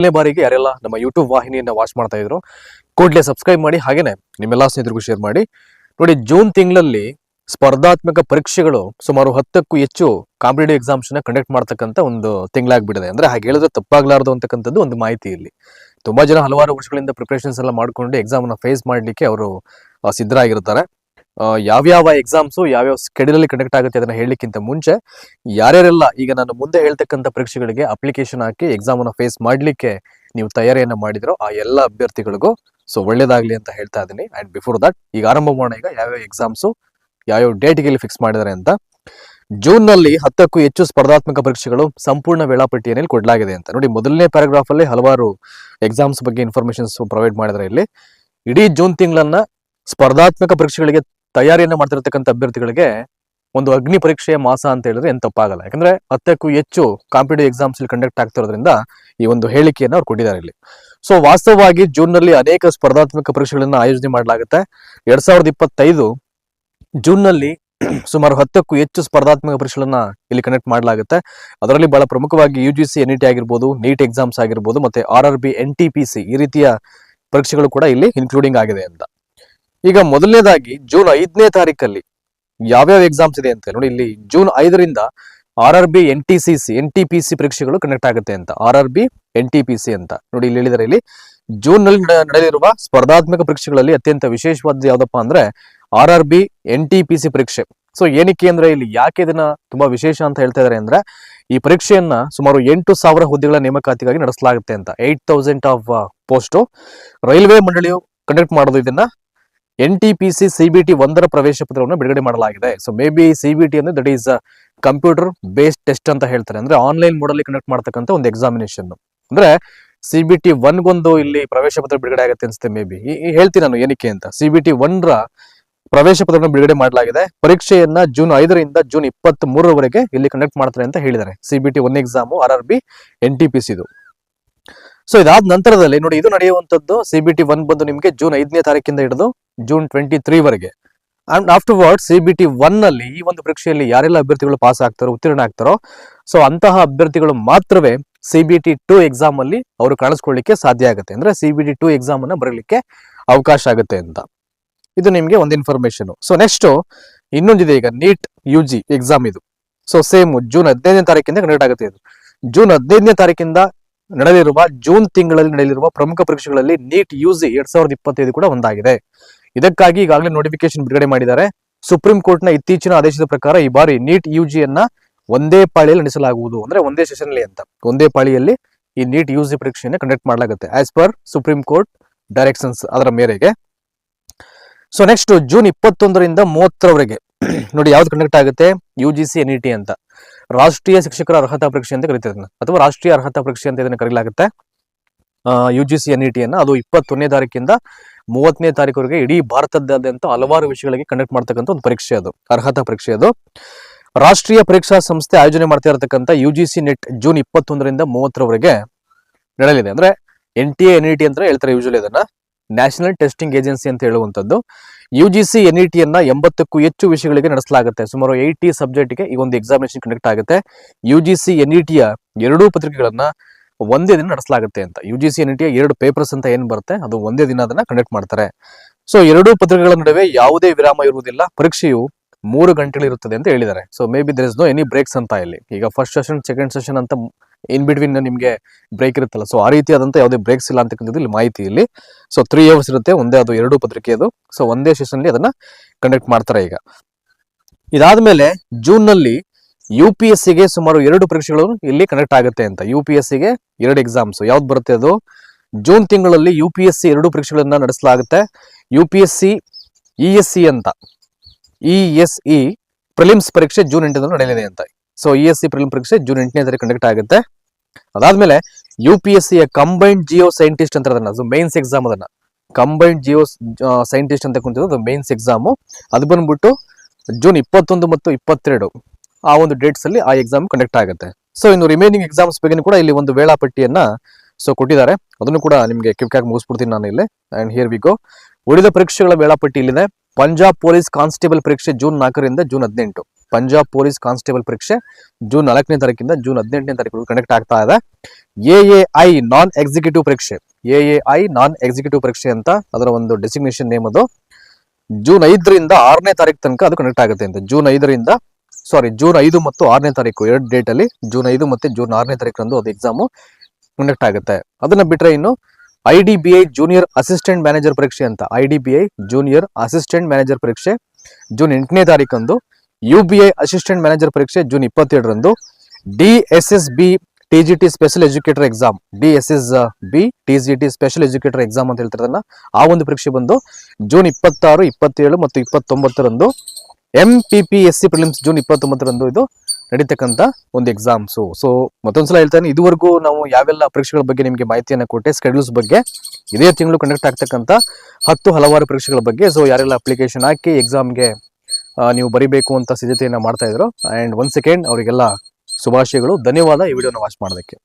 ಮೊದಲನೇ ಬಾರಿಗೆ ಯಾರೆಲ್ಲ ನಮ್ಮ ಯೂಟ್ಯೂಬ್ ವಾಹಿನಿಯನ್ನ ವಾಚ್ ಮಾಡ್ತಾ ಇದ್ರು, ಕೂಡಲೇ ಸಬ್ಸ್ಕ್ರೈಬ್ ಮಾಡಿ, ಹಾಗೇನೆ ನಿಮ್ಮೆಲ್ಲ ಸ್ನೇಹಿತರಿಗೂ ಶೇರ್ ಮಾಡಿ. ನೋಡಿ, ಜೂನ್ ತಿಂಗಳಲ್ಲಿ ಸ್ಪರ್ಧಾತ್ಮಕ ಪರೀಕ್ಷೆಗಳು ಸುಮಾರು ಹತ್ತಕ್ಕೂ ಹೆಚ್ಚು ಕಾಂಪಿಟೇಟಿವ್ ಎಕ್ಸಾಮ್ಸ್ನ ಕಂಡಕ್ಟ್ ಮಾಡ್ತಕ್ಕಂತ ಒಂದು ತಿಂಗಳಾಗ್ಬಿಟ್ಟಿದೆ. ಅಂದ್ರೆ ಹಾಗೆ ಹೇಳಿದ್ರೆ ತಪ್ಪಾಗ್ಲಾರ್ದು ಅಂತಕ್ಕಂಥದ್ದು ಒಂದು ಮಾಹಿತಿ ಇಲ್ಲಿ. ತುಂಬಾ ಜನ ಹಲವಾರು ವರ್ಷಗಳಿಂದ ಪ್ರಿಪರೇಷನ್ಸ್ ಎಲ್ಲ ಮಾಡ್ಕೊಂಡು ಎಕ್ಸಾಮ್ನ ಫೇಸ್ ಮಾಡ್ಲಿಕ್ಕೆ ಅವರು ಸಿದ್ಧರಾಗಿರ್ತಾರೆ. ಯಾವ್ಯಾವ ಎಕ್ಸಾಮ್ಸು ಯಾವ್ಯಾವ ಸ್ಕೆಡ್ಯೂಲ್ ಅಲ್ಲಿ ಕಂಡಕ್ಟ್ ಆಗುತ್ತೆ ಅದನ್ನ ಹೇಳಲಿಕ್ಕಿಂತ ಮುಂಚೆ ಯಾರ್ಯಾರೆಲ್ಲ ಈಗ ನಾನು ಮುಂದೆ ಹೇಳ್ತಕ್ಕಂಥ ಪರೀಕ್ಷೆಗಳಿಗೆ ಅಪ್ಲಿಕೇಶನ್ ಹಾಕಿ ಎಕ್ಸಾಮ್ ಅನ್ನ ಫೇಸ್ ಮಾಡ್ಲಿಕ್ಕೆ ನೀವು ತಯಾರಿಯನ್ನ ಮಾಡಿದ್ರೋ ಆ ಎಲ್ಲ ಅಭ್ಯರ್ಥಿಗಳಿಗೂ ಸೊ ಒಳ್ಳೇದಾಗ್ಲಿ ಅಂತ ಹೇಳ್ತಾ ಇದ್ದೀನಿ. ಅಂಡ್ ಬಿಫೋರ್ ದಟ್ ಈಗ ಆರಂಭ ಮಾಡೋಣ ಈಗ ಯಾವ್ಯಾವ ಎಕ್ಸಾಮ್ಸು ಯಾವ್ಯಾವ ಡೇಟ್ಗೆ ಇಲ್ಲಿ ಫಿಕ್ಸ್ ಮಾಡಿದ್ದಾರೆ ಅಂತ. ಜೂನ್ನಲ್ಲಿ ಹತ್ತಕ್ಕೂ ಹೆಚ್ಚು ಸ್ಪರ್ಧಾತ್ಮಕ ಪರೀಕ್ಷೆಗಳು ಸಂಪೂರ್ಣ ವೇಳಾಪಟ್ಟಿಯಲ್ಲಿ ಕೊಡಲಾಗಿದೆ ಅಂತ. ನೋಡಿ, ಮೊದಲನೇ ಪ್ಯಾರಾಗ್ರಾಫ್ ಅಲ್ಲಿ ಹಲವಾರು ಎಕ್ಸಾಮ್ಸ್ ಬಗ್ಗೆ ಇನ್ಫಾರ್ಮೇಶನ್ಸ್ ಪ್ರೊವೈಡ್ ಮಾಡಿದ್ರೆ ಇಲ್ಲಿ. ಇಡೀ ಜೂನ್ ತಿಂಗಳನ್ನ ಸ್ಪರ್ಧಾತ್ಮಕ ಪರೀಕ್ಷೆಗಳಿಗೆ ತಯಾರಿಯನ್ನ ಮಾಡ್ತಿರ್ತಕ್ಕಂಥ ಅಭ್ಯರ್ಥಿಗಳಿಗೆ ಒಂದು ಅಗ್ನಿ ಪರೀಕ್ಷೆಯ ಮಾಸ ಅಂತ ಹೇಳಿದ್ರೆ ಏನ್ ತಪ್ಪಾಗಲ್ಲ. ಯಾಕಂದ್ರೆ ಹತ್ತಕ್ಕೂ ಹೆಚ್ಚು ಕಾಂಪಿಟೇಟಿವ್ ಎಕ್ಸಾಮ್ಸ್ ಇಲ್ಲಿ ಕಂಡಕ್ಟ್ ಆಗ್ತಿರೋದ್ರಿಂದ ಈ ಒಂದು ಹೇಳಿಕೆಯನ್ನು ಅವ್ರು ಕೊಟ್ಟಿದ್ದಾರೆ ಇಲ್ಲಿ. ಸೊ ವಾಸ್ತವವಾಗಿ ಜೂನ್ನಲ್ಲಿ ಅನೇಕ ಸ್ಪರ್ಧಾತ್ಮಕ ಪರೀಕ್ಷೆಗಳನ್ನ ಆಯೋಜನೆ ಮಾಡಲಾಗುತ್ತೆ. ಎರಡ್ ಸಾವಿರದ ಇಪ್ಪತ್ತೈದು ಜೂನ್ನಲ್ಲಿ ಸುಮಾರು ಹತ್ತಕ್ಕೂ ಹೆಚ್ಚು ಸ್ಪರ್ಧಾತ್ಮಕ ಪರೀಕ್ಷೆಗಳನ್ನ ಇಲ್ಲಿ ಕನೆಕ್ಟ್ ಮಾಡಲಾಗುತ್ತೆ. ಅದರಲ್ಲಿ ಬಹಳ ಪ್ರಮುಖವಾಗಿ U G C N T ಆಗಿರ್ಬೋದು ನೀಟ್ ಎಕ್ಸಾಮ್ಸ್ ಆಗಿರ್ಬೋದು, ಮತ್ತೆ R R B N T P C ಈ ರೀತಿಯ ಪರೀಕ್ಷೆಗಳು ಕೂಡ ಇಲ್ಲಿ ಇನ್ಕ್ಲೂಡಿಂಗ್ ಆಗಿದೆ ಅಂತ. ಈಗ ಮೊದಲನೇದಾಗಿ ಜೂನ್ ಐದನೇ ತಾರೀಕಲ್ಲಿ ಯಾವ್ಯಾವ ಎಕ್ಸಾಮ್ಸ್ ಇದೆ ಅಂತ ನೋಡಿ, ಇಲ್ಲಿ ಜೂನ್ ಐದರಿಂದ R R B N T C C N T P C ಪರೀಕ್ಷೆಗಳು ಕಂಡಕ್ಟ್ ಆಗುತ್ತೆ ಅಂತ. R R B N T P C ಅಂತ. ನೋಡಿ, ಇಲ್ಲಿ ಹೇಳಿದರೆ ಇಲ್ಲಿ ಜೂನ್ನಲ್ಲಿ ನಡೆ- ನಡೆಯಲಿರುವ ಸ್ಪರ್ಧಾತ್ಮಕ ಪರೀಕ್ಷೆಗಳಲ್ಲಿ ಅತ್ಯಂತ ವಿಶೇಷವಾದ ಯಾವ್ದಪ್ಪ ಅಂದ್ರೆ R R B N T P C ಪರೀಕ್ಷೆ. ಸೊ, ಏನಕ್ಕೆ ಅಂದ್ರೆ ಇಲ್ಲಿ ಯಾಕೆ ಇದನ್ನ ತುಂಬಾ ವಿಶೇಷ ಅಂತ ಹೇಳ್ತಾ ಇದಾರೆ ಅಂದ್ರೆ, ಈ ಪರೀಕ್ಷೆಯನ್ನ ಸುಮಾರು ಎಂಟು ಸಾವಿರ ಹುದ್ದೆಗಳ ನೇಮಕಾತಿಗಾಗಿ ನಡೆಸಲಾಗುತ್ತೆ ಅಂತ. Eight thousand of post railway ಮಂಡಳಿಯು ಕಂಡಕ್ಟ್ ಮಾಡೋದು ಇದನ್ನ N T P C CBT ಒಂದರ ಪ್ರವೇಶ ಪತ್ರವನ್ನು ಬಿಡುಗಡೆ ಮಾಡಲಾಗಿದೆ. ಸೊ ಮೇ ಬಿ ಸಿಬಿಟಿ ಅಂದ್ರೆ that is computer based test ಅಂತ ಹೇಳ್ತಾರೆ. ಅಂದ್ರೆ ಆನ್ಲೈನ್ ಮೋಡಲ್ಲಿ ಕಂಡಕ್ಟ್ ಮಾಡ್ತಕ್ಕಂಥ ಒಂದು ಎಕ್ಸಾಮಿನೇಷನ್ ಅಂದ್ರೆ ಸಿಬಿಟಿ ಒನ್ಗೊಂದು ಇಲ್ಲಿ ಪ್ರವೇಶ ಪತ್ರ ಬಿಡುಗಡೆ ಆಗುತ್ತೆ ಅನ್ಸುತ್ತೆ ಮೇ ಬಿ ಹೇಳ್ತೀನಿ ನಾನು ಏನಕ್ಕೆ ಅಂತ. ಸಿಬಿಟಿ ಒನ್ರ ಪ್ರವೇಶ ಪತ್ರವನ್ನು ಬಿಡುಗಡೆ ಮಾಡಲಾಗಿದೆ. ಪರೀಕ್ಷೆಯನ್ನ ಜೂನ್ ಐದರಿಂದ ಜೂನ್ ಇಪ್ಪತ್ತ್ ಮೂರರವರೆಗೆ ಇಲ್ಲಿ ಕಂಡಕ್ಟ್ ಮಾಡ್ತಾರೆ ಅಂತ ಹೇಳಿದ್ದಾರೆ. CBT one exam R R B, N T P ಸಿದು ಸೊ ಇದಾದ ನಂತರದಲ್ಲಿ ನೋಡಿ, ಇದು ನಡೆಯುವಂತದ್ದು ಟಿ ಒನ್ ಬಂದು ನಿಮಗೆ ಜೂನ್ ಐದನೇ ತಾರೀಕಿಂದ ಹಿಡಿದು ಜೂನ್ ಟ್ವೆಂಟಿ ತ್ರೀ ವರೆಗೆ ಅಂಡ್ ಆಫ್ಟರ್ ವರ್ಡ್ ಟಿ ಒನ್ನಲ್ಲಿ ಈ ಒಂದು ಪರೀಕ್ಷೆಯಲ್ಲಿ ಯಾರೆಲ್ಲ ಅಭ್ಯರ್ಥಿಗಳು ಪಾಸ್ ಆಗ್ತಾರೋ, ಉತ್ತೀರ್ಣ ಆಗ್ತಾರೋ ಸೊ ಅಂತಹ ಅಭ್ಯರ್ಥಿಗಳು ಮಾತ್ರವೇ C B T two exam ಅಲ್ಲಿ ಅವರು ಕಾಣಿಸ್ಕೊಳ್ಳಿಕ್ಕೆ ಸಾಧ್ಯ ಆಗುತ್ತೆ. ಅಂದ್ರೆ ಟಿ ಟು ಎಕ್ಸಾಮ್ ಅನ್ನ ಬರಲಿಕ್ಕೆ ಅವಕಾಶ ಆಗುತ್ತೆ ಅಂತ. ಇದು ನಿಮಗೆ ಒಂದು ಇನ್ಫಾರ್ಮೇಶನ್ ಸೊ ನೆಕ್ಸ್ಟ್ ಇನ್ನೊಂದಿದೆ ಈಗ ನೀಟ್ ಯು ಜಿ ಎಕ್ಸಾಮ್ ಇದು. ಸೊ ಸೇಮ್ ಜೂನ್ ಹದಿನೈದನೇ ತಾರೀಕಿಂದ ಕಂಡಕ್ಟ್ ಆಗುತ್ತೆ ಇದು. ಜೂನ್ ಹದಿನೈದನೇ ತಾರೀಕಿಂದ ನಡೆಯಲಿರುವ ಜೂನ್ ತಿಂಗಳಲ್ಲಿ ನಡೆಯಲಿರುವ ಪ್ರಮುಖ ಪರೀಕ್ಷೆಗಳಲ್ಲಿ ನೀಟ್ ಯು ಜಿ ಎರಡ್ ಸಾವಿರದ ಇಪ್ಪತ್ತೈದು ಕೂಡ ಒಂದಾಗಿದೆ. ಇದಕ್ಕಾಗಿ ಈಗಾಗಲೇ ನೋಟಿಫಿಕೇಶನ್ ಬಿಡುಗಡೆ ಮಾಡಿದ್ದಾರೆ. ಸುಪ್ರೀಂ ಕೋರ್ಟ್ನ ಇತ್ತೀಚಿನ ಆದೇಶದ ಪ್ರಕಾರ ಈ ಬಾರಿ ನೀಟ್ ಯು ಜಿಯನ್ನ ಒಂದೇ ಪಾಳಿಯಲ್ಲಿ ನಡೆಸಲಾಗುವುದು. ಅಂದ್ರೆ ಒಂದೇ ಸೆಷನ್ ಅಂತ. ಒಂದೇ ಪಾಳಿಯಲ್ಲಿ ಈ ನೀಟ್ ಯು ಜಿ ಪರೀಕ್ಷೆಯನ್ನು ಕಂಡಕ್ಟ್ ಮಾಡಲಾಗುತ್ತೆ. As per supreme court directions ಅದರ ಮೇರೆಗೆ. ಸೊ ನೆಕ್ಸ್ಟ್ ಜೂನ್ ಇಪ್ಪತ್ತೊಂದರಿಂದ ಮೂವತ್ತರವರೆಗೆ. ನೋಡಿ ಯಾವ್ದು ಕಂಡಕ್ಟ್ ಆಗುತ್ತೆ? U G C N E T ಅಂತ. ರಾಷ್ಟ್ರೀಯ ಶಿಕ್ಷಕರ ಅರ್ಹತಾ ಪರೀಕ್ಷೆ ಅಂತ ಕರಿತಾರೆ ಅಥವಾ ರಾಷ್ಟ್ರೀಯ ಅರ್ಹತಾ ಪರೀಕ್ಷೆ ಅಂತ ಇದನ್ನು ಕರೀಲಾಗುತ್ತೆ. U G C N E T ಅನ್ನ ಅದು ಇಪ್ಪತ್ತೊಂದನೇ ತಾರೀಕಿಂದ ಮೂವತ್ತನೇ ತಾರೀಕುವರೆಗೆ ಇಡೀ ಭಾರತದಾದ್ಯಂತ ಹಲವಾರು ವಿಷಯಗಳಿಗೆ ಕಂಡಕ್ಟ್ ಮಾಡ್ತಕ್ಕಂಥ ಒಂದು ಪರೀಕ್ಷೆ ಅದು. ಅರ್ಹತಾ ಪರೀಕ್ಷೆ ಅದು. ರಾಷ್ಟ್ರೀಯ ಪರೀಕ್ಷಾ ಸಂಸ್ಥೆ ಆಯೋಜನೆ ಮಾಡ್ತಾ ಇರತಕ್ಕಂಥ U G C NET June ಇಪ್ಪತ್ತೊಂದರಿಂದ ಮೂವತ್ತರವರೆಗೆ ನಡೆಯಲಿದೆ. ಅಂದ್ರೆ ಎನ್ ಟಿ ಎನ್ ಇ ಅಂತ ಹೇಳ್ತಾರೆ ಯೂಶಲಿ ಅದನ್ನ. ನ್ಯಾಷನಲ್ ಟೆಸ್ಟಿಂಗ್ ಏಜೆನ್ಸಿ ಅಂತ ಹೇಳುವಂತದ್ದು U G C N E T ಅನ್ನ ಎಂಬತ್ತಕ್ಕೂ ಹೆಚ್ಚು ವಿಷಯಗಳಿಗೆ ನಡೆಸಲಾಗುತ್ತೆ. ಸುಮಾರು ಏಯ್ಟಿ ಸಬ್ಜೆಕ್ಟ್ಗೆ ಈ ಒಂದು ಎಕ್ಸಾಮಿನೇಷನ್ ಕಂಡಕ್ಟ್ ಆಗುತ್ತೆ. U G C N E ಟಿಯ ಎರಡೂ ಪತ್ರಿಕೆಗಳನ್ನ ಒಂದೇ ದಿನ ನಡೆಸಲಾಗುತ್ತೆ ಅಂತ. ಯು ಜಿ ಸಿ ಎನ್ ಟಿಯ ಎರಡು ಪೇಪರ್ಸ್ ಅಂತ ಏನ್ ಬರುತ್ತೆ? ಅದು ಒಂದೇ ದಿನ ಅದನ್ನ ಕಂಡಕ್ಟ್ ಮಾಡ್ತಾರೆ. ಸೊ ಎರಡೂ ಪತ್ರಿಕೆಗಳ ನಡುವೆ ಯಾವುದೇ ವಿರಾಮ ಇರುವುದಿಲ್ಲ. ಪರೀಕ್ಷೆಯು ಮೂರು ಗಂಟೆಗಳು ಇರುತ್ತದೆ ಅಂತ ಹೇಳಿದ್ದಾರೆ. So maybe there is no any breaks ಅಂತ ಇಲ್ಲಿ. ಈಗ ಫಸ್ಟ್ ಸೆಷನ್ ಸೆಕೆಂಡ್ ಸೆಷನ್ ಅಂತ ಇನ್ ಬಿಟ್ವೀನ್ ನಿಮಗೆ ಬ್ರೇಕ್ ಇರುತ್ತಲ್ಲ. ಸೊ ಆ ರೀತಿಯಾದಂಥ ಯಾವುದೇ ಬ್ರೇಕ್ಸ್ ಇಲ್ಲ ಅಂತಕ್ಕಂಥದ್ದು ಇಲ್ಲಿ ಮಾಹಿತಿ ಇಲ್ಲಿ ಸೊ ತ್ರೀ ಅವರ್ಸ್ ಇರುತ್ತೆ. ಒಂದೇ ಅದು ಎರಡು ಪತ್ರಿಕೆ ಅದು ಸೊ ಒಂದೇ ಸೆಷನ್ ಅದನ್ನ ಕಂಡಕ್ಟ್ ಮಾಡ್ತಾರೆ ಈಗ. ಇದಾದ್ಮೇಲೆ ಜೂನ್ನಲ್ಲಿ ಯು ಪಿ ಎಸ್ ಸಿಗೆ ಸುಮಾರು ಎರಡು ಪರೀಕ್ಷೆಗಳು ಇಲ್ಲಿ ಕಂಡಕ್ಟ್ ಆಗುತ್ತೆ ಅಂತ. ಯು ಪಿ ಎಸ್ ಸಿಗೆ ಎರಡು ಎಕ್ಸಾಮ್ಸ್ ಯಾವ್ದು ಬರುತ್ತೆ ಅದು? ಜೂನ್ ತಿಂಗಳಲ್ಲಿ ಯು ಪಿ ಎಸ್ ಸಿ ಎರಡು ಪರೀಕ್ಷೆಗಳನ್ನ ನಡೆಸಲಾಗುತ್ತೆ. U P S C E S C ಅಂತ. ಇ ಎಸ್ ಇ ಪ್ರಿಲಿಮ್ಸ್ ಪರೀಕ್ಷೆ ಜೂನ್ ಎಂಟರಂದು ನಡೆಯಲಿದೆ ಅಂತ. So E S C prelim ಪರೀಕ್ಷೆ ಜೂನ್ ಎಂಟನೇ ತಾರೀಕು ಕಂಡಕ್ಟ್ ಆಗುತ್ತೆ. ಅದಾದ್ಮೇಲೆ ಯು ಪಿ ಎಸ್ ಸಿಯ ಕಂಬೈನ್ಡ್ ಜಿಯೋ ಸೈಂಟಿಸ್ಟ್ ಅಂತ ಅದನ್ನ ಅದು ಮೇನ್ಸ್ ಎಕ್ಸಾಮ್ ಅದನ್ನ. ಕಂಬೈನ್ಡ್ ಜಿಯೋ ಸೈಂಟಿಸ್ಟ್ ಅಂತ ಕುಂತಿದ್ದು ಮೇನ್ಸ್ ಎಕ್ಸಾಮು ಅದು ಬಂದ್ಬಿಟ್ಟು ಜೂನ್ ಇಪ್ಪತ್ತೊಂದು ಮತ್ತು ಇಪ್ಪತ್ತೆರಡು, ಆ ಒಂದು ಡೇಟ್ಸ್ ಅಲ್ಲಿ ಆ ಎಕ್ಸಾಮ್ ಕಂಡಕ್ಟ್ ಆಗುತ್ತೆ. ಸೊ ಇನ್ನು ರಿಮೈನಿಂಗ್ ಎಕ್ಸಾಮ್ಸ್ ಬಗ್ಗೆ ಕೂಡ ಇಲ್ಲಿ ಒಂದು ವೇಳಾಪಟ್ಟಿಯನ್ನ ಸೊ ಕೊಟ್ಟಿದ್ದಾರೆ. ಅದನ್ನು ಕೂಡ ನಿಮಗೆ ಕ್ವಿಕ್ ಮುಗಿಸ್ಬಿಡ್ತೀನಿ ನಾನು ಇಲ್ಲಿ. ಅಂಡ್ ಹಿಯರ್ ವಿ ಗೋ ಉಳಿದ ಪರೀಕ್ಷೆಗಳ ವೇಳಾಪಟ್ಟಿ ಇಲ್ಲಿದೆ. ಪಂಜಾಬ್ ಪೊಲೀಸ್ ಕಾನ್ಸ್ಟೇಬಲ್ ಪರೀಕ್ಷೆ ಜೂನ್ ನಾಲ್ಕರಿಂದ ಜೂನ್ ಹದಿನೆಂಟು. ಪಂಜಾಬ್ ಪೊಲೀಸ್ ಕಾನ್ಸ್ಟೇಬಲ್ ಪರೀಕ್ಷೆ ಜೂನ್ ನಾಲ್ಕನೇ ತಾರೀಕಿಂದ ಜೂನ್ ಹದಿನೆಂಟನೇ ತಾರೀಕು ಕಂಡಕ್ಟ್ ಆಗ್ತಾ ಇದೆ. A A I non executive ಪರೀಕ್ಷೆ. A A I non executive ಪರೀಕ್ಷೆ ಅಂತ ಅದರ ಒಂದು ಡೆಸಿಗ್ನೇಷನ್ ನೇಮ್ ಅದು. ಜೂನ್ ಐದರಿಂದ ಆರನೇ ತಾರೀಕು ತನಕ ಅದು ಕಂಡಕ್ಟ್ ಆಗುತ್ತೆ ಅಂತ. ಜೂನ್ ಐದರಿಂದ ಸಾರಿ ಜೂನ್ ಐದು ಮತ್ತು ಆರನೇ ತಾರೀಕು ಎರಡು ಡೇಟ್ ಅಲ್ಲಿ ಜೂನ್ ಐದು ಮತ್ತು ಜೂನ್ ಆರನೇ ತಾರೀಕರಂದು ಅದು ಎಕ್ಸಾಮು ಕಂಡಕ್ಟ್ ಆಗುತ್ತೆ. ಅದನ್ನ ಬಿಟ್ರೆ ಇನ್ನು I D B I junior assistant manager ಪರೀಕ್ಷೆ ಅಂತ. I D B I junior assistant manager ಪರೀಕ್ಷೆ ಜೂನ್ ಎಂಟನೇ ತಾರೀಕಂದು U B I assistant manager ಪರೀಕ್ಷೆ ಜೂನ್ ಇಪ್ಪತ್ತೆರಡರಂದು D S S B T G T special educator exam D S S B T G T special educator exam ಅಂತ ಹೇಳ್ತಿರೋದನ್ನ ಆ ಒಂದು ಪರೀಕ್ಷೆ ಬಂದು ಜೂನ್ ಇಪ್ಪತ್ತಾರು, ಇಪ್ಪತ್ತೇಳು ಮತ್ತು ಇಪ್ಪತ್ತೊಂಬತ್ತರಂದು M P P S C prelims June ಇಪ್ಪತ್ತೊಂಬತ್ತರಂದು ಇದು ನಡೀತಕ್ಕಂಥ ಒಂದು ಎಕ್ಸಾಮ್ಸು ಸೊ ಮತ್ತೊಂದ್ಸಲ ಹೇಳ್ತಾನೆ, ಇದುವರೆಗೂ ನಾವು ಯಾವೆಲ್ಲ ಪರೀಕ್ಷೆಗಳ ಬಗ್ಗೆ ನಿಮಗೆ ಮಾಹಿತಿಯನ್ನು ಕೊಟ್ಟೆ ಸ್ಕೆಡ್ಯೂಲ್ಸ್ ಬಗ್ಗೆ, ಇದೇ ತಿಂಗಳು ಕಂಡಕ್ಟ್ ಆಗ್ತಕ್ಕಂಥ ಹತ್ತು ಹಲವಾರು ಪರೀಕ್ಷೆಗಳ ಬಗ್ಗೆ ಸೊ ಯಾರೆಲ್ಲ ಅಪ್ಲಿಕೇಶನ್ ಹಾಕಿ ಎಕ್ಸಾಮ್ಗೆ ನೀವು ಬರಿಬೇಕು ಅಂತ ಸಿದ್ಧತೆಯನ್ನು ಮಾಡ್ತಾ ಇದ್ರು. ಆ್ಯಂಡ್ ಒನ್ ಸೆಕೆಂಡ್ ಅವರಿಗೆಲ್ಲ ಶುಭಾಶಯಗಳು. ಧನ್ಯವಾದ ಈ ವಿಡಿಯೋನ ವಾಚ್ ಮಾಡೋದಕ್ಕೆ.